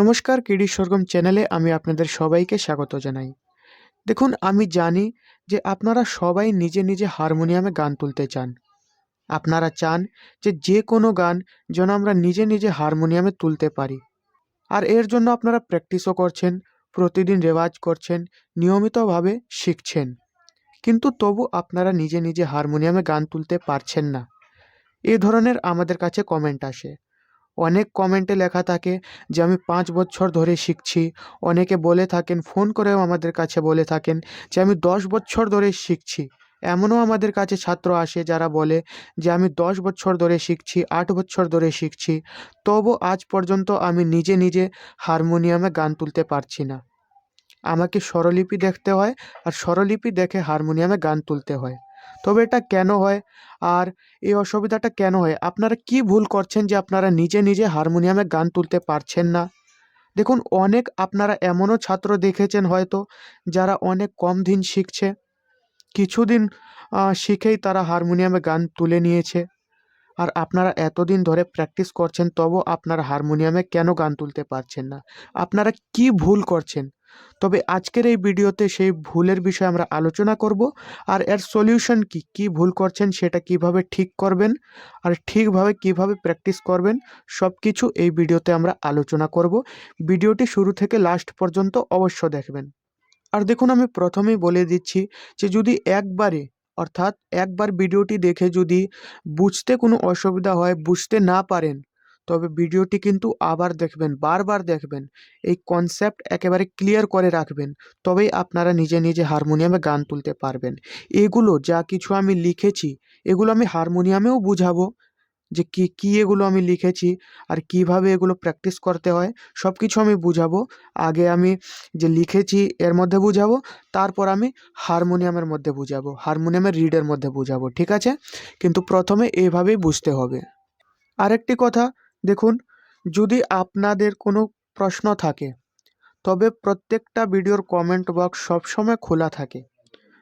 নমস্কার কিডি সরগম চ্যানেলে আমি আপনাদের সবাইকে স্বাগত জানাই। দেখুন, আমি জানি যে আপনারা সবাই নিজে নিজে হারমোনিয়ামে গান তুলতে চান। আপনারা চান যে যে কোনো গান যেন আমরা নিজে নিজে হারমোনিয়ামে তুলতে পারি। আর এর জন্য আপনারা প্র্যাকটিসও করছেন, প্রতিদিন রেওয়াজ করছেন, নিয়মিতভাবে শিখছেন। কিন্তু তবু আপনারা নিজে নিজে হারমোনিয়ামে গান তুলতে পারছেন না। এ ধরনের আমাদের কাছে কমেন্ট আসে। অনেক কমেন্টে লেখা থাকে যে, আমি পাঁচ বছর ধরে শিখছি। অনেকে বলে থাকেন, ফোন করেও আমাদের কাছে বলে থাকেন যে, আমি দশ বছর ধরে শিখছি। এমনও আমাদের কাছে ছাত্র আসে যারা বলে যে, আমি দশ বছর ধরে শিখছি, আট বছর ধরে শিখছি। তবু আজ পর্যন্ত আমি নিজে নিজে হারমোনিয়ামে গান তুলতে পারছি না। আমাকে স্বরলিপি দেখতে হয় আর স্বরলিপি দেখে হারমোনিয়ামে গান তুলতে হয়। তবে এটা কেন হয়? আর এই অসুবিধাটা কেন হয়? আপনারা কি ভুল করছেন যে আপনারা নিজে নিজে হারমোনিয়ামে গান তুলতে পারছেন না? দেখুন, অনেক আপনারা এমনও ছাত্র দেখেছেন হয়তো যারা অনেক কম দিন শিখছে। কিছুদিন শিখেই তারা হারমোনিয়ামে গান তুলে নিয়েছে। আর আপনারা এতদিন ধরে প্র্যাকটিস করছেন তবু আপনারা হারমোনিয়ামে কেন গান তুলতে পারছেন না? আপনারা কি ভুল করছেন? তবে আজকের এই ভিডিওতে সেই ভুলের বিষয়ে আমরা আলোচনা করব আর এর সলিউশন কি? কি ভুল করছেন? সেটা কীভাবে ঠিক করবেন? আর ঠিকভাবে কীভাবে প্র্যাকটিস করবেন? সব কিছু এই ভিডিওতে আমরা আলোচনা করব। ভিডিওটি শুরু থেকে লাস্ট পর্যন্ত অবশ্য দেখবেন। আর দেখুন, আমি প্রথমেই বলে দিচ্ছি যে যদি একবারে, অর্থাৎ একবার ভিডিওটি দেখে যদি বুঝতে কোনো অসুবিধা হয়, বুঝতে না পারেন তবে ভিডিওটি কিন্তু আবার দেখবেন, বারবার দেখবেন। এই কনসেপ্ট একেবারে ক্লিয়ার করে রাখবেন, তবেই আপনারা নিজে নিজে হারমোনিয়ামে গান তুলতে পারবেন। এগুলো যা কিছু আমি লিখেছি, এগুলো আমি হারমোনিয়ামেও বুঝাবো যে কি কি এগুলো আমি লিখেছি আর কীভাবে এগুলো প্র্যাকটিস করতে হয় সব কিছু আমি বুঝাবো। আগে আমি যে লিখেছি এর মধ্যে বুঝাবো, তারপর আমি হারমোনিয়ামের মধ্যে বুঝাবো হারমোনিয়ামের রিডের মধ্যে বুঝাবো, ঠিক আছে? কিন্তু প্রথমে এইভাবেই বুঝতে হবে। আরেকটি কথা দেখুন, যদি আপনাদের কোনো প্রশ্ন থাকে, তবে প্রত্যেকটা ভিডিওর কমেন্ট বক্স সবসময় খোলা থাকে।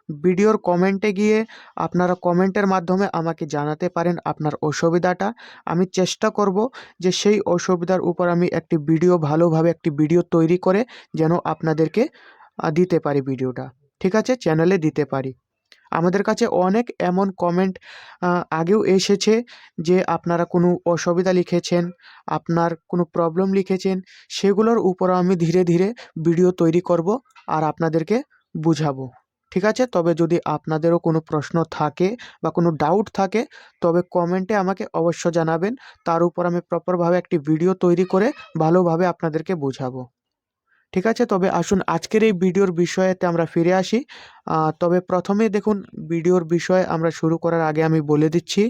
ভিডিওর কমেন্টে গিয়ে আপনারা কমেন্টের মাধ্যমে আমাকে জানাতে পারেন আপনার অসুবিধাটা। আমি চেষ্টা করব যে সেই অসুবিধার উপর আমি একটি ভিডিও, ভালোভাবে একটি ভিডিও তৈরি করে যেন আপনাদেরকে দিতে পারি ভিডিওটা। ঠিক আছে? চ্যানেলে দিতে পারি। আমাদের কাছে অনেক এমন কমেন্ট আগেও এসেছে যে আপনারা কোনো অসুবিধা লিখেছেন, আপনার কোনো প্রবলেম লিখেছেন, সেগুলোর উপর আমি ধীরে ধীরে ভিডিও তৈরি করব আর আপনাদেরকে বুঝাবো। ঠিক আছে? তবে যদি আপনাদেরও কোনো প্রশ্ন থাকে বা কোনো ডাউট থাকে, তবে কমেন্টে আমাকে অবশ্য জানাবেন। তার উপর আমি প্রপারভাবে একটি ভিডিও তৈরি করে ভালোভাবে আপনাদেরকে বোঝাবো। ঠিক আছে? তবে আসুন, আজকের এই ভিডিওর বিষয়েতে আমরা ফিরে আসি। তবে প্রথমে দেখুন, ভিডিওর বিষয় আমরা শুরু করার আগে আমি বলে দিচ্ছি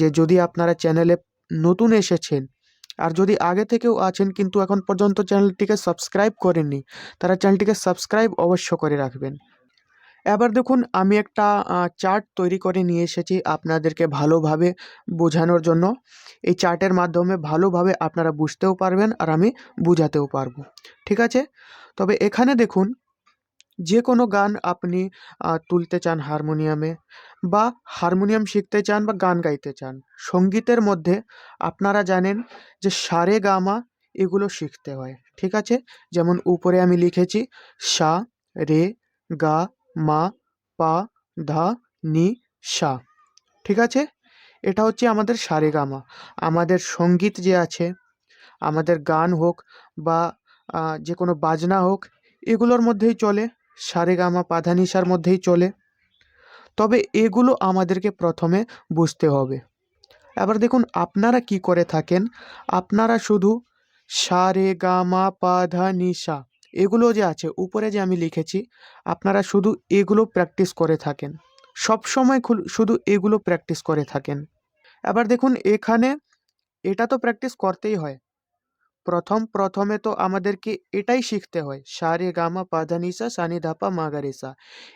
যে, যদি আপনারা চ্যানেলে নতুন এসেছেন আর যদি আগে থেকেও আছেন কিন্তু এখন পর্যন্ত চ্যানেলটিকে সাবস্ক্রাইব করেননি, তারা চ্যানেলটিকে সাবস্ক্রাইব অবশ্য করে রাখবেন। এবার দেখুন, আমি একটা চার্ট তৈরি করে নিয়ে এসেছি আপনাদেরকে ভালোভাবে বোঝানোর জন্য। এই চার্টের মাধ্যমে ভালোভাবে আপনারা বুঝতেও পারবেন আর আমি বুঝাতেও পারব। ঠিক আছে? তবে এখানে দেখুন যে কোনো গান আপনি তুলতে চান হারমোনিয়ামে বা হারমোনিয়াম শিখতে চান বা গান গাইতে চান, সঙ্গীতের মধ্যে আপনারা জানেন যে সারে গামা এগুলো শিখতে হয়। ঠিক আছে? যেমন উপরে আমি লিখেছি সা, রে, গা মা, পা, ধা, নি, সা। ঠিক আছে? এটা হচ্ছে আমাদের সারেগামা। আমাদের সংগীত যে আছে, আমাদের গান হোক বা যে কোনো বাজনা হোক, এগুলোর মধ্যেই চলে, সারেগামা পাধানিসার মধ্যেই চলে। তবে এগুলো আমাদেরকে প্রথমে বুঝতে হবে। এবার দেখুন, আপনারা কি করে থাকেন? আপনারা শুধু সা রে গা মা পা ধা নি সা এগুলো যে আছে, উপরে যে আমি লিখেছি, আপনারা শুধু এগুলো প্র্যাকটিস করে থাকেন। সব সময় শুধু এগুলো প্র্যাকটিস করে থাকেন। এবার দেখুন, এখানে এটা তো প্র্যাকটিস করতেই হয়। প্রথম, প্রথমে তো আমাদেরকে এটাই শিখতে হয়। সা রে গা মা পা ধা নি সা সা নি ধা পা মা গা রে সা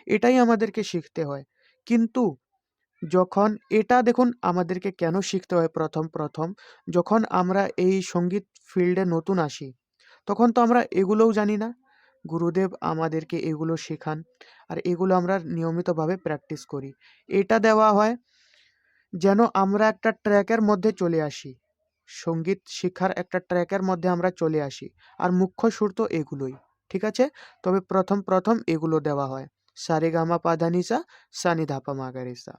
এটাই আমাদেরকে শিখতে হয়। কিন্তু যখন এটা দেখুন, আমাদেরকে কেন শিখতে হয় প্রথম প্রথম? যখন আমরা এই সংগীত ফিল্ডে নতুন আসি তখন তো আমরা এগুলোও জানি না। গুরুদেব আমাদেরকে এগুলো শেখান আর এগুলো আমরা নিয়মিতভাবে প্র্যাকটিস করি। এটা দেওয়া হয় যেন আমরা একটা ট্র্যাকের মধ্যে চলে আসি। সংগীত শিক্ষার একটা ট্র্যাকের মধ্যে আমরা চলে আসি আর মুখ্য সুর তো এগুলোই, ঠিক আছে? তবে প্রথম প্রথম এগুলো দেওয়া হয়। সারে গামা পাধানিসা সানি ধাপা মাগারিসা।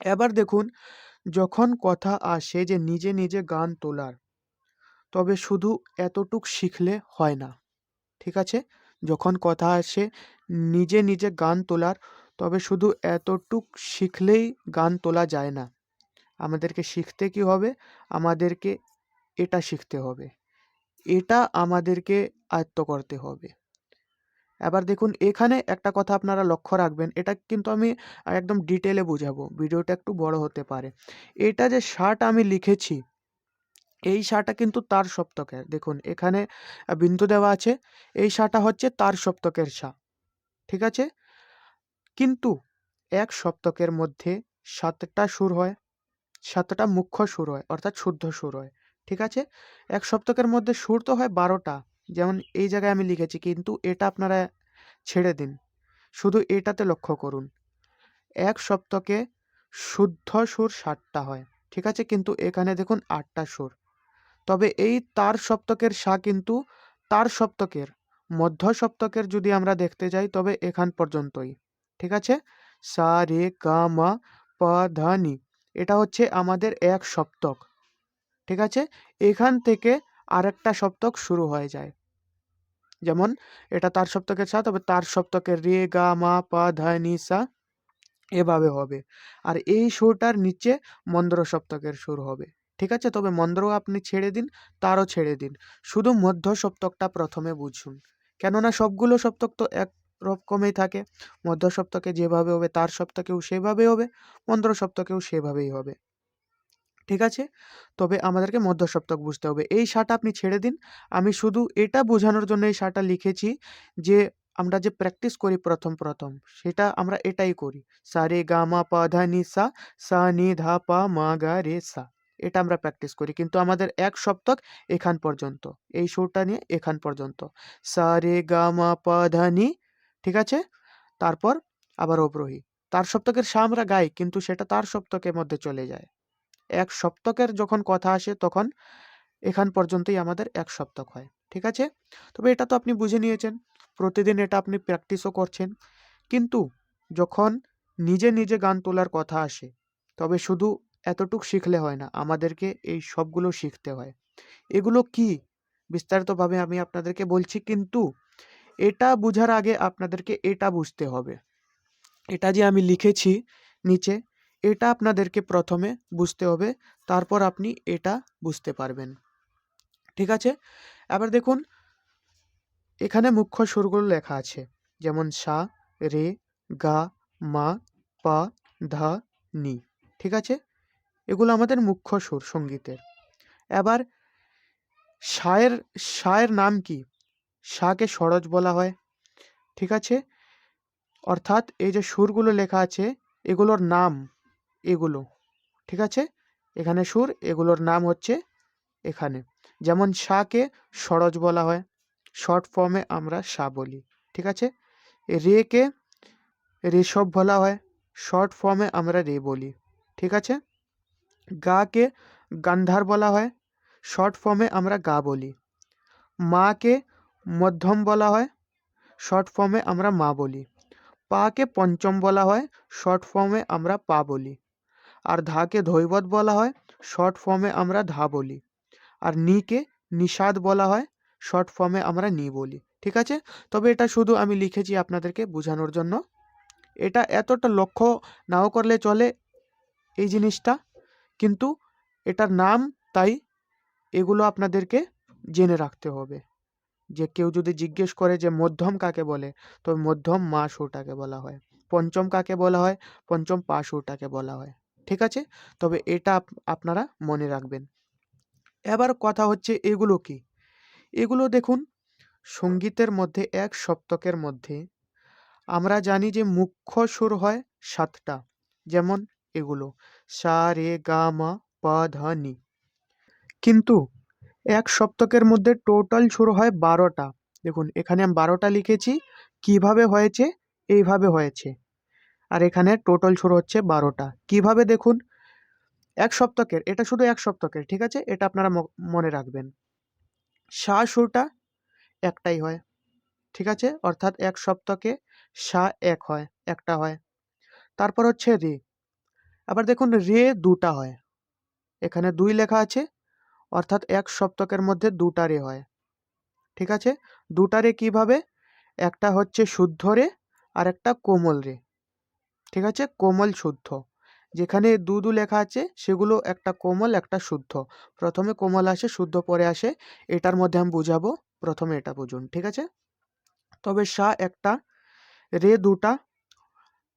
এবার দেখুন, যখন কথা আসে যে নিজে নিজে গান তোলার তবে শুধু এতটুক শিখলে হয় না। ঠিক আছে? যখন কথা আসে, নিজে নিজে গান তোলার, তবে শুধু এতটুক শিখলেই গান তোলা যায় না। আমাদেরকে শিখতে কি হবে? আমাদেরকে এটা শিখতে হবে। এটা আমাদেরকে আয়ত্ত করতে হবে। এবার দেখুন, এখানে একটা কথা আপনারা লক্ষ্য রাখবেন। এটা কিন্তু আমি একদম ডিটেলে বুঝাবো। ভিডিওটা একটু বড় হতে পারে। এটা যে শার্ট আমি লিখেছি এই শাটা কিন্তু তার সপ্তকের। দেখুন, এখানে বিন্দু দেওয়া আছে। এই শাটা হচ্ছে তার সপ্তকের সা ঠিক আছে? কিন্তু এক সপ্তকের মধ্যে সাতটা সুর হয়, সাতটা মুখ্য সুর হয়, অর্থাৎ শুদ্ধ সুর হয়। ঠিক আছে? এক সপ্তকের মধ্যে সুর তো হয় বারোটা, যেমন এই জায়গায় আমি লিখেছি, কিন্তু এটা আপনারা ছেড়ে দিন। শুধু এটাতে লক্ষ্য করুন। এক সপ্তকে শুদ্ধ সুর ষাটটা হয়। ঠিক আছে? কিন্তু এখানে দেখুন আটটা সুর। তবে এই তার সপ্তকের সা কিন্তু তার সপ্তকের, মধ্য সপ্তকের যদি আমরা দেখতে যাই তবে এখান পর্যন্তই, ঠিক আছে? সা, রে গা মা, প, ধা, নি, এটা হচ্ছে আমাদের এক সপ্তক, ঠিক আছে? এখান থেকে আরেকটা সপ্তক শুরু হয়ে যায়, যেমন এটা তার সপ্তকের সা, তবে তার সপ্তকের রে, গা, মা, পা, ধা, নি, সা, এভাবে হবে, আর এই সুরটার নিচে মন্দ্র সপ্তকের সুর হবে। ঠিক আছে? তবে মন্দ্র আপনি ছেড়ে দিন, তারও ছেড়ে দিন। শুধু মধ্য সপ্তকটা প্রথমে বুঝুন। কেননা সবগুলো সপ্তক তো এক রকমই থাকে। মধ্য সপ্তকে যেভাবে হবে, তার সপ্তকেও সেভাবে হবে মন্দ্র সপ্তকেও সেভাবেই হবে। ঠিক আছে? তবে আমাদেরকে মধ্য সপ্তক বুঝতে হবে। এই শাটা আপনি ছেড়ে দিন। আমি শুধু এটা বোঝানোর জন্য এই শাটা লিখেছি যে, আমরা যে প্র্যাকটিস করি প্রথম প্রথম, সেটা আমরা এটাই করি। সা রে গা মা পা ধা নি সা সা নি ধা পা মা গা রে সা। এটা আমরা প্র্যাকটিস করি। কিন্তু আমাদের এক সপ্তক এখান পর্যন্ত, এই সুরটা নিয়ে এখান পর্যন্ত। সা, রে, গা, মা, পা, ধা, নি, ঠিক আছে? তারপর আবার অবরোহী তার সপ্তকের সা আমরা গাই, কিন্তু সেটা তার সপ্তকের মধ্যে চলে যায়। এক সপ্তকের যখন কথা আসে, তখন এখান পর্যন্তই আমাদের এক সপ্তক হয়, ঠিক আছে? তবে এটা তো আপনি বুঝে নিয়েছেন, প্রতিদিন এটা আপনি প্র্যাকটিসও করছেন। কিন্তু যখন নিজে নিজে গান তোলার কথা আসে, তবে শুধু এতটুক শিখলে হয় না। আমাদেরকে এই সবগুলো শিখতে হয়। এগুলো কি? বিস্তারিতভাবে আমি আপনাদেরকে বলছি, কিন্তু এটা বোঝার আগে আপনাদেরকে এটা বুঝতে হবে। এটা যে আমি লিখেছি নিচে, এটা আপনাদেরকে প্রথমে বুঝতে হবে, তারপর আপনি এটা বুঝতে পারবেন। ঠিক আছে? এবার দেখুন, এখানে মুখ্য সুরগুলো লেখা আছে। যেমন সা, রে, গা, মা, পা, ধা, নি। ঠিক আছে? এগুলো আমাদের মুখ্য সুর সঙ্গীতের। এবার শায়ের শায়ের নাম কি? শাকে সরজ বলা হয়। ঠিক আছে? অর্থাৎ এই যে সুরগুলো লেখা আছে, এগুলোর নাম এগুলো। ঠিক আছে? এখানে সুর, এগুলোর নাম হচ্ছে এখানে। যেমন শাকে সরজ বলা হয়। শর্ট ফর্মে আমরা সা বলি। ঠিক আছে? রেকে রেশব বলা হয়। শর্ট ফর্মে আমরা রে বলি। ঠিক আছে? গাকে গান্ধার বলা হয়, শর্ট ফর্মে আমরা গা বলি। মাকে মধ্যম বলা হয়, শর্ট ফর্মে আমরা মা বলি। পাকে পঞ্চম বলা হয়, শর্ট ফর্মে আমরা পা বলি। আর ধাকে ধৈবত বলা হয়, শর্ট ফর্মে আমরা ধা বলি। আর নিকে নিষাদ বলা হয়, শর্ট ফর্মে আমরা নি বলি। ঠিক আছে? তবে এটা শুধু আমি লিখেছি আপনাদেরকে বোঝানোর জন্য। এটা এতটা লক্ষ্য নাও করলে চলে এই জিনিসটা। কিন্তু এটার নাম তাই এগুলো আপনাদেরকে জেনে রাখতে হবে। যে কেউ যদি জিজ্ঞেস করে যে মধ্যম কাকে বলে, তো মধ্যম মা সুরটাকে বলা হয়, পঞ্চম কাকে বলা হয়, পঞ্চম পা সুরটাকে বলা হয়, ঠিক আছে? তবে এটা আপনারা মনে রাখবেন। এবার কথা হচ্ছে এগুলো কি? এগুলো দেখুন, সঙ্গীতের মধ্যে এক সপ্তকের মধ্যে আমরা জানি যে মুখ্য সুর হয় সাতটা, যেমন এগুলো। সা রে গা মা পা ধা নি। কিন্তু এক সপ্তকের মধ্যে টোটাল শুরু হয় বারোটা। দেখুন, এখানে আমি বারোটা লিখেছি। কীভাবে হয়েছে? এইভাবে হয়েছে। আর এখানে টোটাল শুরু হচ্ছে বারোটা। কীভাবে দেখুন? এক সপ্তকের, এটা শুধু এক সপ্তকের, ঠিক আছে? এটা আপনারা মনে রাখবেন। সা সুরটা একটাই হয়, ঠিক আছে? অর্থাৎ এক সপ্তকে সা এক হয়, একটা হয়। তারপর হচ্ছে রে। আবার দেখুন রে দুটা হয়। এখানে দুই লেখা আছে, অর্থাৎ এক সপ্তকের মধ্যে দুটা রে হয়। ঠিক আছে? দুটা রে কীভাবে? একটা হচ্ছে শুদ্ধ রে, আর একটা কোমল রে। ঠিক আছে? কোমল শুদ্ধ। যেখানে দু দু লেখা আছে, সেগুলো একটা কোমল, একটা শুদ্ধ। প্রথমে কোমল আসে, শুদ্ধ পরে আসে। এটার মধ্যে আমি বুঝাবো। প্রথমে এটা বুঝুন। ঠিক আছে? তবে সা একটা, রে দুটা,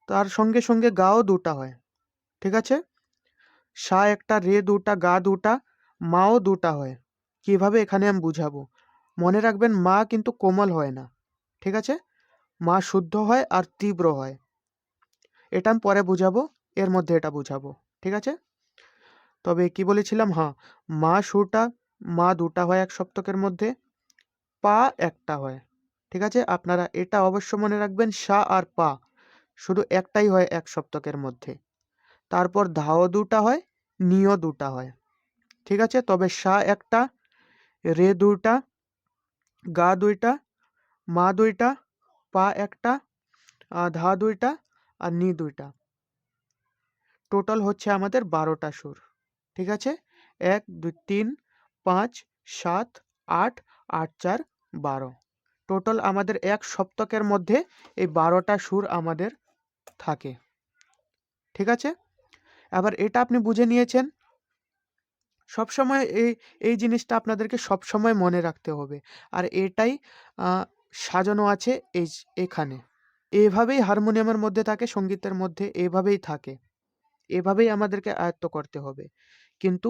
তার সঙ্গে সঙ্গে গাও দুটা হয়। ঠিক আছে? সা একটা, রে দুটা, গা দুটা, মাও দুটা হয়। কীভাবে এখানে আমি বুঝাবো? মনে রাখবেন, মা কিন্তু কোমল হয় না। ঠিক আছে? মা শুদ্ধ হয় আর তীব্র হয়। এটা আমি পরে বুঝাবো, এর মধ্যে এটা বুঝাবো। ঠিক আছে? তবে কি বলেছিলাম? হ্যাঁ মা সুরটা মা দুটা হয় এক সপ্তকের মধ্যে, পা একটা হয়। ঠিক আছে? আপনারা এটা অবশ্য মনে রাখবেন, সা আর পা। শুধু একটাই হয় এক সপ্তকের মধ্যে। তারপর ধাও দুটা হয়, নিও দুটা হয়। ঠিক আছে? তবে সা একটা, রে দুইটা, গা দুইটা, মা দুইটা, পা একটা ধা দুইটা, আর নি দুইটা। টোটাল হচ্ছে আমাদের বারোটা সুর। ঠিক আছে? এক, দুই, তিন, পাঁচ, সাত, আট আট, চার, বারো। টোটাল আমাদের এক সপ্তকের মধ্যে এই বারোটা সুর আমাদের থাকে। ঠিক আছে? আবার এটা আপনি বুঝে নিয়েছেন? সবসময় এই এই জিনিসটা আপনাদেরকে সবসময় মনে রাখতে হবে। আর এটাই সাজানো আছে এই এখানে। এভাবেই হারমোনিয়ামের মধ্যে থাকে, সঙ্গীতের মধ্যে এভাবেই থাকে। এভাবেই আমাদেরকে আয়ত্ত করতে হবে। কিন্তু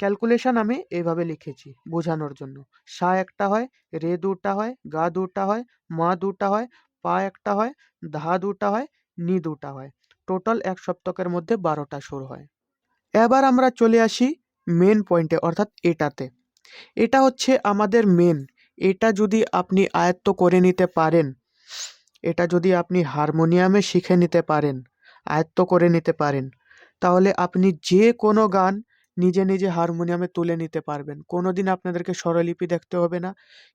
ক্যালকুলেশন আমি এভাবে লিখেছি বোঝানোর জন্য। সা একটা হয়, রে দুটা হয়, গা দুটা হয়, মা দুটা হয়, পা একটা হয়, ধা দুটা হয়, নি দুটা হয়। টোটাল এক সপ্তকের মধ্যে বারোটা সুর হয়। এবার আমরা চলে আসি মেন পয়েন্টে অর্থাৎ এটাতে। এটা হচ্ছে আমাদের মেন এটা যদি আপনি আয়ত্ত করে নিতে পারেন, এটা যদি আপনি হারমোনিয়ামে শিখে নিতে পারেন, আয়ত্ত করে নিতে পারেন, তাহলে আপনি যে কোনো গান নিজে নিজে হারমোনিয়ামে তুলে নিতে পারবেন। কোনো দিন আপনাদেরকে স্বরলিপি দেখতে হবে না,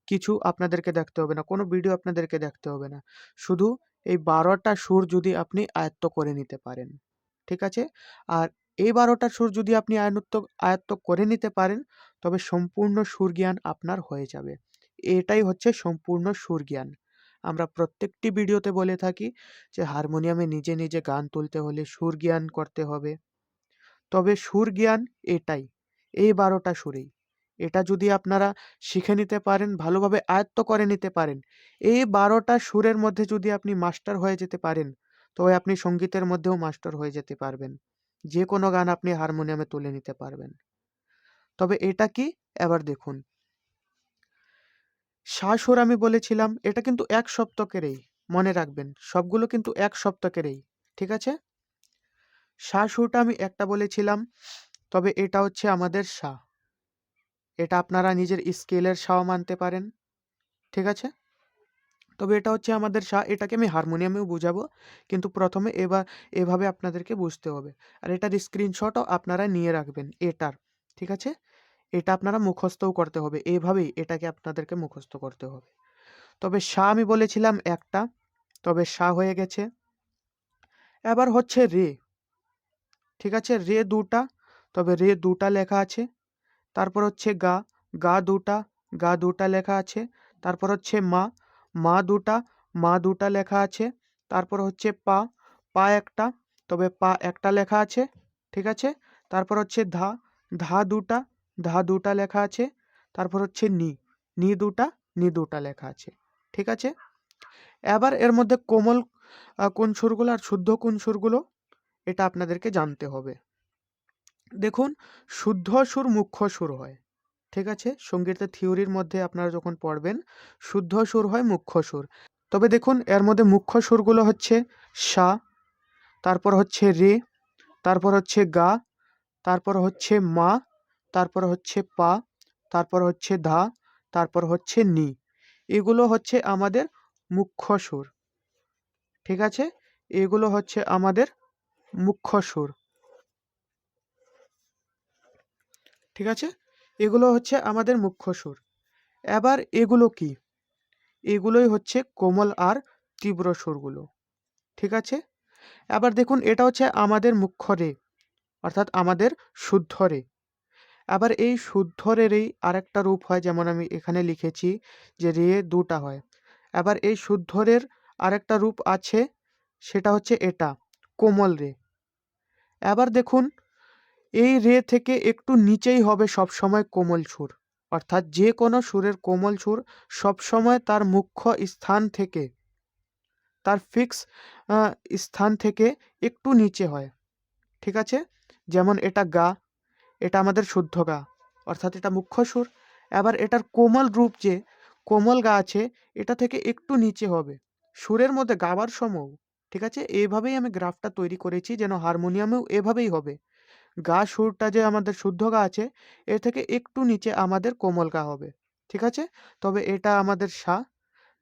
কিছু আপনাদেরকে দেখতে হবে না, কোনো ভিডিও আপনাদেরকে দেখতে হবে না। শুধু এই বারোটা সুর যদি আপনি আয়ত্ত করে নিতে পারেন, ঠিক আছে? আর এই বারোটা সুর যদি আপনি আয়ত্ত আয়ত্ত করে নিতে পারেন, তবে সম্পূর্ণ সুর জ্ঞান আপনার হয়ে যাবে। এটাই হচ্ছে সম্পূর্ণ সুর জ্ঞান আমরা প্রত্যেকটি ভিডিওতে বলে থাকি যে, হারমোনিয়ামে নিজে নিজে গান তুলতে হলে সুর জ্ঞান করতে হবে। তবে সুর জ্ঞান এটাই, এই বারোটা সুরেই। এটা যদি আপনারা শিখে নিতে পারেন, ভালোভাবে আয়ত্ত করে নিতে পারেন। এই বারোটা সুরের মধ্যে যদি আপনি মাস্টার হয়ে যেতে পারেন, তবে আপনি সঙ্গীতের মধ্যেও মাস্টার হয়ে যেতে পারবেন। যে কোনো গান আপনি হারমোনিয়ামে তুলে নিতে পারবেন। তবে এটা কি? এবার দেখুন। শাসুর আমি বলেছিলাম, এটা কিন্তু এক সপ্তকেরই, মনে রাখবেন। সবগুলো কিন্তু এক সপ্তকেরই, ঠিক আছে? শাসুরটা আমি একটা বলেছিলাম, তবে এটা হচ্ছে আমাদের সা। এটা আপনারা নিজের স্কেলের সাও মানতে পারেন, ঠিক আছে? তবে এটা হচ্ছে আমাদের সা, এটাকে আমি হারমোনিয়ামেও বোঝাবো, কিন্তু প্রথমে এবার এভাবে আপনাদেরকে বুঝতে হবে। আর এটার স্ক্রিনশটও আপনারা নিয়ে রাখবেন, এটার, ঠিক আছে? এটা আপনারা মুখস্থও করতে হবে, এভাবেই এটাকে আপনাদেরকে মুখস্থ করতে হবে। তবে সা আমি বলেছিলাম একটা, তবে সা হয়ে গেছে। এবার হচ্ছে রে, ঠিক আছে? রে দুটা, তবে রে দুটা লেখা আছে। তারপর হচ্ছে গা গা দুটা গা দুটা লেখা আছে। তারপর হচ্ছে মা মা দুটা মা দুটা লেখা আছে। তারপর হচ্ছে পা পা একটা, তবে পা একটা লেখা আছে, ঠিক আছে? তারপর হচ্ছে ধা ধা দুটা ধা দুটা লেখা আছে। তারপর হচ্ছে নি নি দুটা নি দুটা লেখা আছে, ঠিক আছে? এবার এর মধ্যে কোমল কোন সুরগুলো আর শুদ্ধ কোন সুরগুলো, এটা আপনাদেরকে জানতে হবে। দেখুন, শুদ্ধ সুর মুখ্য সুর হয়, ঠিক আছে? সঙ্গীতের থিওরির মধ্যে আপনারা যখন পড়বেন, শুদ্ধ সুর হয় মুখ্য সুর। তবে দেখুন, এর মধ্যে মুখ্য সুরগুলো হচ্ছে সা, তারপর হচ্ছে রে, তারপর হচ্ছে গা, তারপর হচ্ছে মা, তারপর হচ্ছে পা, তারপর হচ্ছে ধা, তারপর হচ্ছে নি। এগুলো হচ্ছে আমাদের মুখ্য সুর, ঠিক আছে? এগুলো হচ্ছে আমাদের মুখ্য সুর। ঠিক আছে? এগুলো হচ্ছে আমাদের মুখ্য সুর। এবার এগুলো কি? এগুলোই হচ্ছে কোমল আর তীব্র সুরগুলো। ঠিক আছে? এবার দেখুন, এটা হচ্ছে আমাদের মুখ্য রে, অর্থাৎ আমাদের শুদ্ধ রে। আবার এই শুদ্ধ রেরই আরেকটা রূপ হয়, যেমন আমি এখানে লিখেছি যে রে দুটা হয়। এবার এই শুদ্ধ রের আরেকটা রূপ আছে, সেটা হচ্ছে এটা, কোমল রে। এবার দেখুন এই রে থেকে একটু নিচেই হবে সবসময় কোমল সুর। অর্থাৎ যে কোনো সুরের কোমল সুর সবসময় তার মুখ্য স্থান থেকে, তার ফিক্স স্থান থেকে একটু নিচে হয়। ঠিক আছে? যেমন এটা গা, এটা আমাদের শুদ্ধ গা, অর্থাৎ এটা মুখ্য সুর। এবার এটার কোমল রূপ যে, কোমল গা আছে, এটা থেকে একটু নিচে হবে। সুরের মধ্যে গাবার সময় ঠিক আছে? এইভাবেই আমি গ্রাফটা তৈরি করেছি যেন হারমোনিয়ামেও এভাবেই হবে। গা সুরটা যে আমাদের শুদ্ধ গা আছে, এর থেকে একটু নিচে আমাদের কোমল গা হবে, ঠিক আছে? তবে এটা আমাদের সা,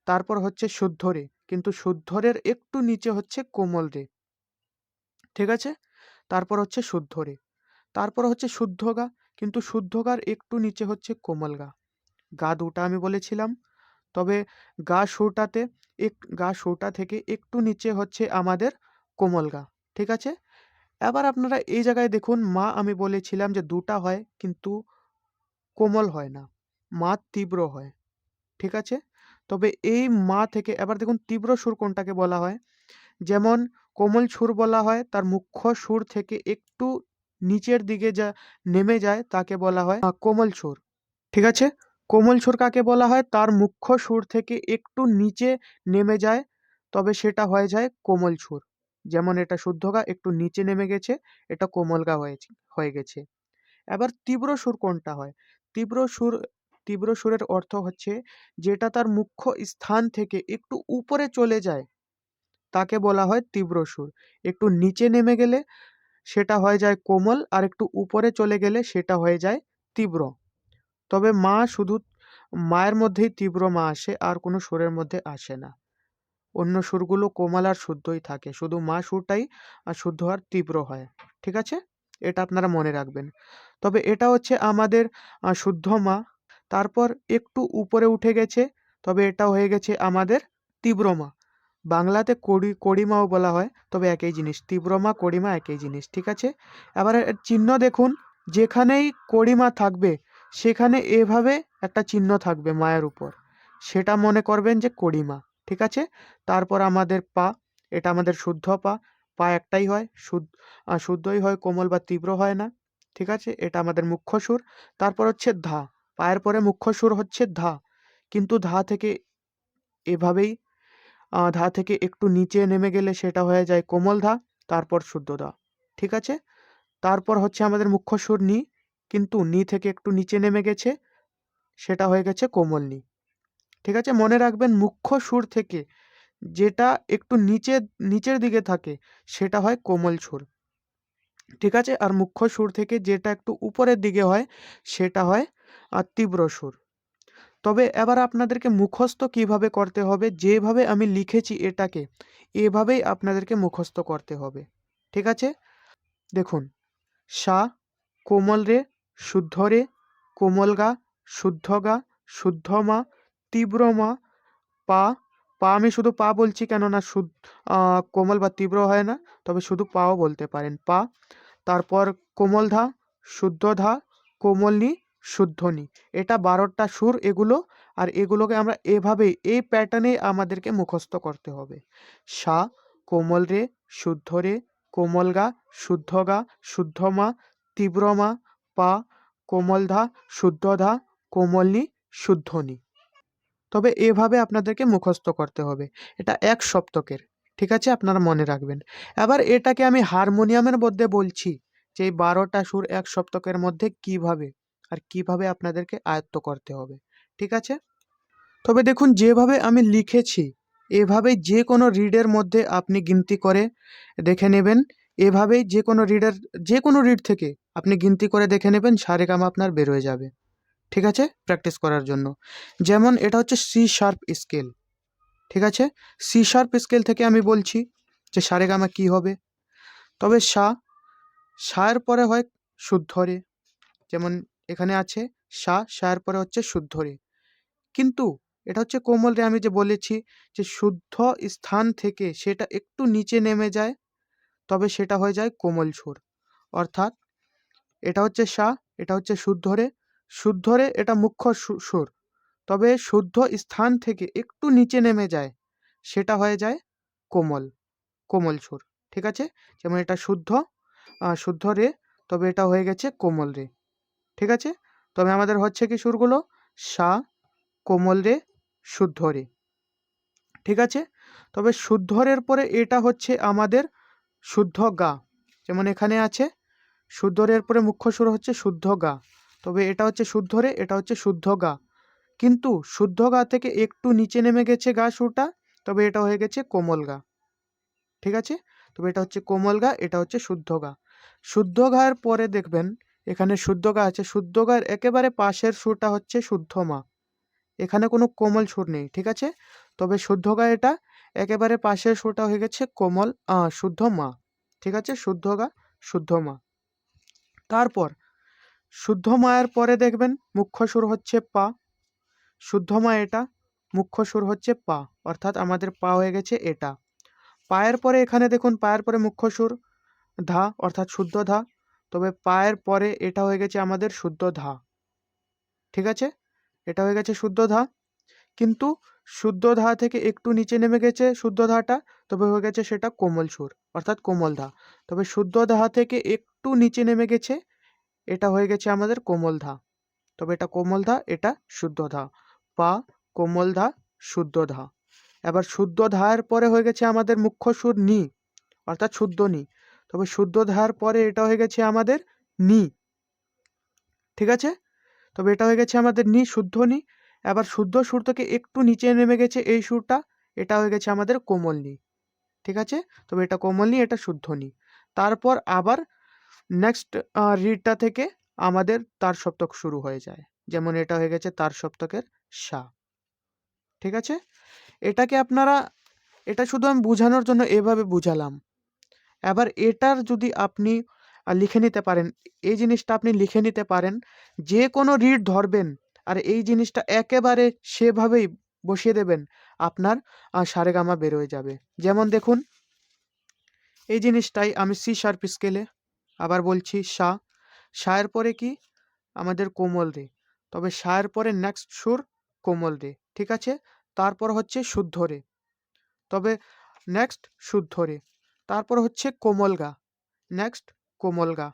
তারপর হচ্ছে শুদ্ধ রে, কিন্তু শুদ্ধ রের একটু নিচে হচ্ছে কোমল রে, ঠিক আছে? তারপর হচ্ছে শুদ্ধ রে, তারপর হচ্ছে শুদ্ধ গা, কিন্তু শুদ্ধ গার একটু নিচে হচ্ছে কোমল গা গা দুটা আমি বলেছিলাম, তবে গা সুরটাতে এক, গা সুরটা থেকে একটু নিচে হচ্ছে আমাদের কোমল গা, ঠিক আছে? এবার আপনারা এই জায়গায় দেখুন, মা আমি বলেছিলাম যে দুটা হয় কিন্তু কোমল হয় না, মা তীব্র হয়, ঠিক আছে? তবে এই মা থেকে এবার দেখুন তীব্র সুর কোনটাকে বলা হয়? যেমন কোমল সুর বলা হয়, তার মুখ্য সুর থেকে একটু নিচের দিকে যা নেমে যায় তাকে বলা হয় কোমল সুর, ঠিক আছে? কোমল সুর কাকে বলা হয়? তার মুখ্য সুর থেকে একটু নিচে নেমে যায়, তবে সেটা হয়ে যায় কোমল সুর। যেমন এটা শুদ্ধ গা একটু নিচে নেমে গেছে, এটা কোমল গা হয়েছে হয়ে গেছে। এবার তীব্র সুর কোনটা হয়? তীব্র সুর, তীব্র সুরের অর্থ হচ্ছে যেটা তার মুখ্য স্থান থেকে একটু উপরে চলে যায়, তাকে বলা হয় তীব্র সুর। একটু নিচে নেমে গেলে সেটা হয়ে যায় কোমল, আর একটু উপরে চলে গেলে সেটা হয়ে যায় তীব্র। তবে মা শুধু, মায়ের মধ্যেই তীব্র মা আসে, আর কোনো সুরের মধ্যে আসে না। অন্য সুরগুলো কোমল আর শুদ্ধই থাকে। শুধু মা সুরটাই শুদ্ধ আর তীব্র হয়, ঠিক আছে? এটা আপনারা মনে রাখবেন। তবে এটা হচ্ছে আমাদের শুদ্ধ মা। তারপর একটু উপরে উঠে গেছে, তবে এটা হয়ে গেছে আমাদের তীব্র মা। বাংলাতে কড়ি, কড়িমাও বলা হয়, তবে একই জিনিস। তীব্র মা, কড়িমা একই জিনিস, ঠিক আছে? এবার চিহ্ন দেখুন, যেখানেই কড়িমা থাকবে, সেখানে এভাবে একটা চিহ্ন থাকবে মায়ের উপর। সেটা মনে করবেন যে কড়িমা। ঠিক আছে? তারপর আমাদের পা, এটা আমাদের শুদ্ধ পা পা একটাই হয় শুদ্ধ শুদ্ধই হয়, কোমল বা তীব্র হয় না, ঠিক আছে? এটা আমাদের মুখ্য সুর। তারপর হচ্ছে ধা, পায়ের পরে মুখ্য সুর হচ্ছে ধা, কিন্তু ধা থেকে এভাবেই ধা থেকে একটু নিচে নেমে গেলে সেটা হয়ে যায় কোমল ধা, তারপর শুদ্ধ ধা, ঠিক আছে? তারপর হচ্ছে আমাদের মুখ্য সুর নি, কিন্তু নি থেকে একটু নিচে নেমে গেছে, সেটা হয়ে গেছে কোমল নি। ঠিক আছে? মনে রাখবেন মুখ্য সুর থেকে যেটা একটু নিচে, নিচের দিকে থাকে সেটা হয় কোমল সুর। ঠিক আছে? আর মুখ্য সুর থেকে যেটা একটু উপরের দিকে হয় সেটা হয় তীব্র সুর। তবে এবার আপনাদেরকে মুখস্থ কীভাবে করতে হবে? যেভাবে আমি লিখেছি এটাকে, এভাবেই আপনাদেরকে মুখস্থ করতে হবে। ঠিক আছে? দেখুন, সা, কোমল রে, শুদ্ধ রে, কোমল গা, শুদ্ধ গা, শুদ্ধ মা তীব্র মা, পা পা আমি শুধু পা বলছি কেননা শুদ্ধ কোমল বা তীব্র হয় না, তবে শুধু পাও বলতে পারেন। পা, তারপর কোমল ধা, শুদ্ধ ধা, কোমলনি, শুদ্ধনি। এটা বারোটা সুর এগুলো, আর এগুলোকে আমরা এভাবেই, এই প্যাটার্নে আমাদেরকে মুখস্থ করতে হবে। সা, কোমল রে, শুদ্ধ রে, কোমল গা, শুদ্ধ গা, শুদ্ধ মা, তীব্র মা, পা, কোমল ধা, শুদ্ধ ধা, কোমলনি, শুদ্ধনি। তবে এভাবে আপনাদেরকে মুখস্থ করতে হবে। এটা এক সপ্তকের, ঠিক আছে? আপনারা মনে রাখবেন। এবার এটাকে আমি হারমোনিয়ামের মধ্যে বলছি, যে এই বারোটা সুর এক সপ্তকের মধ্যে কীভাবে আর কীভাবে আপনাদেরকে আয়ত্ত করতে হবে, ঠিক আছে? তবে দেখুন, যেভাবে আমি লিখেছি, এভাবেই যে কোনো রিডের মধ্যে আপনি গিনতি করে দেখে নেবেন। এভাবেই যে কোনো রিডের, যে কোনো রিড থেকে আপনি গিনতি করে দেখে নেবেন, সারেগামা আপনার বের হয়ে যাবে। ঠিক আছে? প্র্যাকটিস করার জন্য। যেমন এটা হচ্ছে সি শার্প স্কেল ঠিক আছে? সি শার্প স্কেল থেকে আমি বলছি যে সারেগামা কি হবে। তবে সা, সায়ের পরে হয় শুদ্ধ রে যেমন এখানে আছে, সা সায়ের পরে হচ্ছে শুদ্ধ রে কিন্তু এটা হচ্ছে কোমল রে আমি যে বলেছি যে শুদ্ধ স্থান থেকে সেটা একটু নিচে নেমে যায়, তবে সেটা হয়ে যায় কোমল সুর। অর্থাৎ এটা হচ্ছে সা, এটা হচ্ছে শুদ্ধ রে শুদ্ধ রে এটা মুখ্য সুর। তবে শুদ্ধ স্থান থেকে একটু নিচে নেমে যায়, সেটা হয়ে যায় কোমল কোমল সুর, ঠিক আছে? যেমন এটা শুদ্ধ শুদ্ধ রে, তবে এটা হয়ে গেছে কোমল রে, ঠিক আছে? তবে আমাদের হচ্ছে কি সুরগুলো? সা, কোমল রে, শুদ্ধ রে, ঠিক আছে? তবে শুদ্ধরের পরে এটা হচ্ছে আমাদের শুদ্ধ গা, যেমন এখানে আছে, শুদ্ধরের পরে মুখ্য সুর হচ্ছে শুদ্ধ গা তবে এটা হচ্ছে শুদ্ধ রে, এটা হচ্ছে শুদ্ধ গা। কিন্তু শুদ্ধ গা থেকে একটু নিচে নেমে গেছে গা সুরটা, তবে এটা হয়ে গেছে কোমল গা। ঠিক আছে? তবে এটা হচ্ছে কোমল গা, এটা হচ্ছে শুদ্ধ গা। শুদ্ধ গায়ের পরে দেখবেন, এখানে শুদ্ধ গা আছে। শুদ্ধ গায়ের একেবারে পাশের সুরটা হচ্ছে শুদ্ধ মা। এখানে কোনো কোমল সুর নেই, ঠিক আছে? তবে শুদ্ধ গা এটা একেবারে পাশের সুরটা হয়ে গেছে কোমল শুদ্ধ মা। ঠিক আছে? শুদ্ধ গা, শুদ্ধ মা। তারপর শুদ্ধ মায়ের পরে দেখবেন মুখ্য সুর হচ্ছে পা। শুদ্ধ মা এটা, মুখ্য সুর হচ্ছে পা, অর্থাৎ আমাদের পা হয়ে গেছে এটা। পায়ের পরে এখানে দেখুন, পায়ের পরে মুখ্য সুর, ধা, অর্থাৎ শুদ্ধ ধা। তবে পায়ের পরে এটা হয়ে গেছে আমাদের শুদ্ধ ধা। ঠিক আছে? এটা হয়ে গেছে শুদ্ধ ধা। কিন্তু শুদ্ধ ধা থেকে একটু নিচে নেমে গেছে শুদ্ধ ধাটা, তবে হয়ে গেছে সেটা কোমল সুর, অর্থাৎ কোমল ধা। তবে শুদ্ধ ধা থেকে একটু নিচে নেমে গেছে এটা হয়ে গেছে আমাদের কোমল ধা। তবে এটা কোমল ধা, এটা শুদ্ধ ধা। পা, কোমল ধা, শুদ্ধ ধা। এবার শুদ্ধ ধায়ের পরে হয়ে গেছে আমাদের মুখ্য সুর নি, অর্থাৎ শুদ্ধ নি। তবে শুদ্ধ ধার পরে এটা হয়ে গেছে আমাদের নি। ঠিক আছে? তবে এটা হয়ে গেছে আমাদের নি, শুদ্ধ নি। এবার শুদ্ধ সুর থেকে একটু নিচে নেমে গেছে এই সুরটা, এটা হয়ে গেছে আমাদের কোমল নি। ঠিক আছে? তবে এটা কোমল নি, এটা শুদ্ধ নি। তারপর আবার নেক্সট রিডটা থেকে আমাদের তার সপ্তক শুরু হয়ে যায়। যেমন এটা হয়ে গেছে তার সপ্তকের সা। ঠিক আছে? এটাকে আপনারা, এটা শুধু আমি বোঝানোর জন্য এভাবে বুঝালাম। এবার এটার যদি আপনি লিখে নিতে পারেন, এই জিনিসটা আপনি লিখে নিতে পারেন, যে কোনো রিড ধরবেন, আর এই জিনিসটা একেবারে সেভাবেই বসিয়ে দেবেন, আপনার সারেগামা বেরোয় যাবে। যেমন দেখুন, এই জিনিসটাই আমি সি শার্প স্কেলে আবার বলছি সা সায়ের পরে কি? আমাদের কোমল রে তবে সায়ের পরে নেক্সট সুর কোমল রে ঠিক আছে? তারপর হচ্ছে শুদ্ধ রে। তবে নেক্সট শুদ্ধ রে। তারপর হচ্ছে কোমল গা। নেক্সট কোমল গা।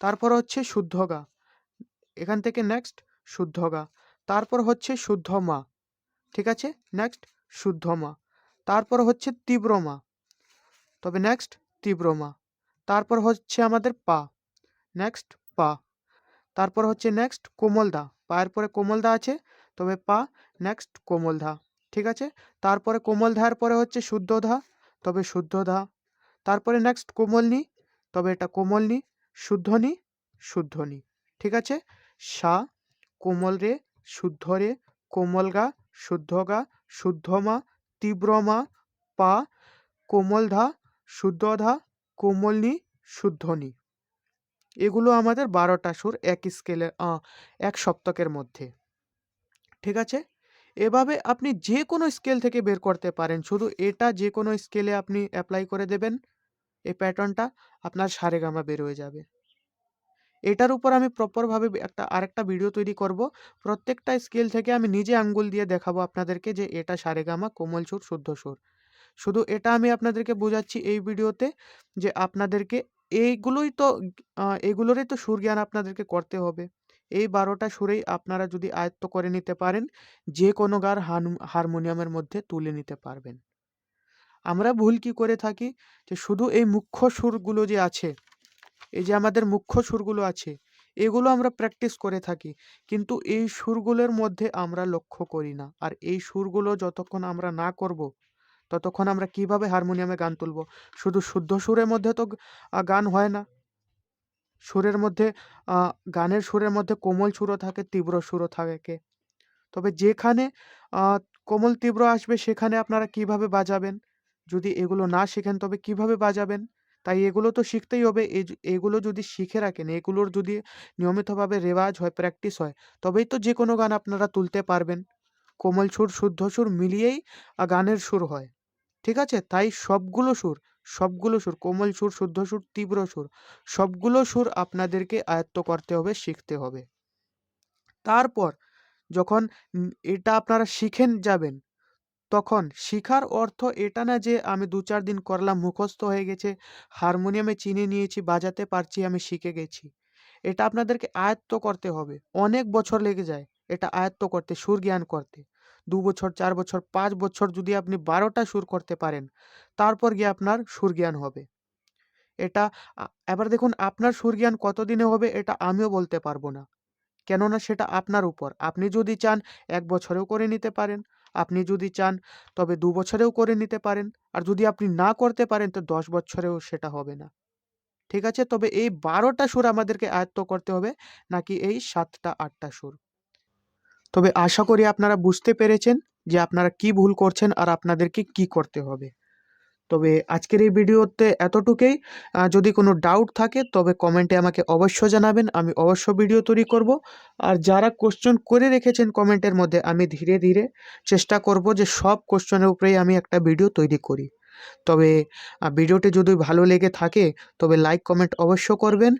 তারপর হচ্ছে শুদ্ধ গা। এখান থেকে নেক্সট শুদ্ধ গা। তারপর হচ্ছে শুদ্ধ মা। ঠিক আছে? নেক্সট শুদ্ধ মা। তারপর হচ্ছে তীব্র মা। তবে নেক্সট তীব্র মা। তারপর হচ্ছে আমাদের পা। নেক্সট পা। তারপর হচ্ছে নেক্সট কোমল দা পায়ের পরে কোমল দা আছে, তবে পা নেক্সট কোমল ধা ঠিক আছে? তারপরে কোমল ধার পরে হচ্ছে শুদ্ধ ধা তবে শুদ্ধ ধা তারপরে নেক্সট কোমল নি তবে এটা কোমল নি শুদ্ধ নি শুদ্ধ নি ঠিক আছে? সা, কোমল রে, শুদ্ধ রে, কোমল গা, শুদ্ধ গা, শুদ্ধ মা, তীব্র মা, পা কোমল ধা শুদ্ধ ধা কোমল নি শুদ্ধ নি। এগুলো আমাদের বারোটা সুর এক স্কেলে এক সপ্তকের মধ্যে। ঠিক আছে? এভাবে আপনি যে কোনো স্কেল থেকে বের করতে পারেন। শুধু এটা যে কোনো স্কেলে আপনি অ্যাপ্লাই করে দেবেন। এই প্যাটার্নটা আপনার সারেগামা বের হয়ে যাবে। এটার উপর আমি প্রপারভাবে একটা, আরেকটা ভিডিও তৈরি করব। প্রত্যেকটা স্কেল থেকে আমি নিজে আঙ্গুল দিয়ে দেখাবো আপনাদেরকে যে এটা সারেগামা কোমল সুর, শুদ্ধ সুর। শুধু এটা আমি আপনাদেরকে বোঝাচ্ছি এই ভিডিওতে যে আপনাদেরকে এইগুলোই তো এগুলোরই তো সুর জ্ঞান আপনাদেরকে করতে হবে। এই বারোটা সুরেই আপনারা যদি আয়ত্ত করে নিতে পারেন যে কোনো গার হারমো- হারমোনিয়ামের মধ্যে তুলে নিতে পারবেন। আমরা ভুল কি করে থাকি? যে শুধু এই মুখ্য সুরগুলো যে আছে, এই যে আমাদের মুখ্য সুরগুলো আছে, এগুলো আমরা প্র্যাকটিস করে থাকি। কিন্তু এই সুরগুলোর মধ্যে আমরা লক্ষ্য করি না। আর এই সুরগুলো যতক্ষণ আমরা না করব ততক্ষণ আমরা কীভাবে হারমোনিয়ামে গান তুলব? শুধু শুদ্ধ সুরের মধ্যে তো গান হয় না। সুরের মধ্যে গানের সুরের মধ্যে কোমল সুরও থাকে, তীব্র সুরও থাকে। তবে যেখানে কোমল তীব্র আসবে, সেখানে আপনারা কীভাবে বাজাবেন? যদি এগুলো না শেখেন, তবে কীভাবে বাজাবেন? তাই এগুলো তো শিখতেই হবে। এগুলো যদি শিখে রাখেন, এগুলোর যদি নিয়মিতভাবে রেওয়াজ হয়, প্র্যাকটিস হয়, তবেই তো যে কোনো গান আপনারা তুলতে পারবেন। কোমল সুর, শুদ্ধ সুর মিলিয়েই গানের সুর হয়। ঠিক আছে? তাই সবগুলো সুর সবগুলো সুর, কোমল সুর, শুদ্ধ সুর, তীব্র সুর, সবগুলো সুর আপনাদেরকে আয়ত্ত করতে হবে, শিখতে হবে। তারপর যখন এটা আপনারা শিখেন যাবেন, তখন শিখার অর্থ এটা না যে আমি দু চার দিন করলাম, মুখস্থ হয়ে গেছে, হারমোনিয়ামে চিনে নিয়েছি, বাজাতে পারছি, আমি শিখে গেছি। এটা আপনাদেরকে আয়ত্ত করতে হবে। অনেক বছর লেগে যায় এটা আয়ত্ত করতে, সুর জ্ঞান করতে। দু বছর, চার বছর, পাঁচ বছর যদি আপনি বারোটা সুর করতে পারেন, তারপর গিয়ে আপনার সুর জ্ঞান হবে। এটা এবার দেখুন আপনার সুর জ্ঞান কতদিনে হবে এটা আমিও বলতে পারব না। কেননা সেটা আপনার উপর। আপনি যদি চান এক বছরেও করে নিতে পারেন, আপনি যদি চান তবে দু বছরেও করে নিতে পারেন, আর যদি আপনি না করতে পারেন তো দশ বছরেও সেটা হবে না। ঠিক আছে? তবে এই বারোটা সুর আমাদেরকে আয়ত্ত করতে হবে, নাকি এই সাতটা, আটটা সুর? তবে আশা করি আপনারা বুঝতে পেরেছেন যে আপনারা কি ভুল করছেন আর আপনাদেরকে কি করতে হবে। তবে আজকের এই ভিডিওতে এতটুকুই। যদি কোনো ডাউট থাকে, তবে কমেন্টে আমাকে অবশ্য জানাবেন। আমি অবশ্য ভিডিও তৈরি করব। আর যারা কোশ্চেন করে রেখেছেন কমেন্টের মধ্যে, আমি ধীরে ধীরে চেষ্টা করব যে সব কোশ্চেনের উপরেই আমি একটা ভিডিও তৈরি করি। তবে ভিডিওটি যদি ভালো লেগে থাকে, তবে লাইক, কমেন্ট অবশ্য করবেন।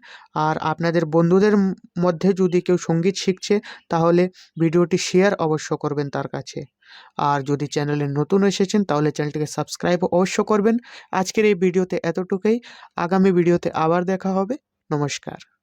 আর আপনাদের বন্ধুদের মধ্যে যদি কেউ সংগীত শিখছে, তাহলে ভিডিওটি শেয়ার অবশ্য করবেন তার কাছে। আর যদি চ্যানেলে নতুন এসেছেন, তাহলে চ্যানেলটিকে সাবস্ক্রাইব অবশ্য করবেন। আজকের এই ভিডিওতে এতটুকুই। আগামী ভিডিওতে আবার দেখা হবে। নমস্কার।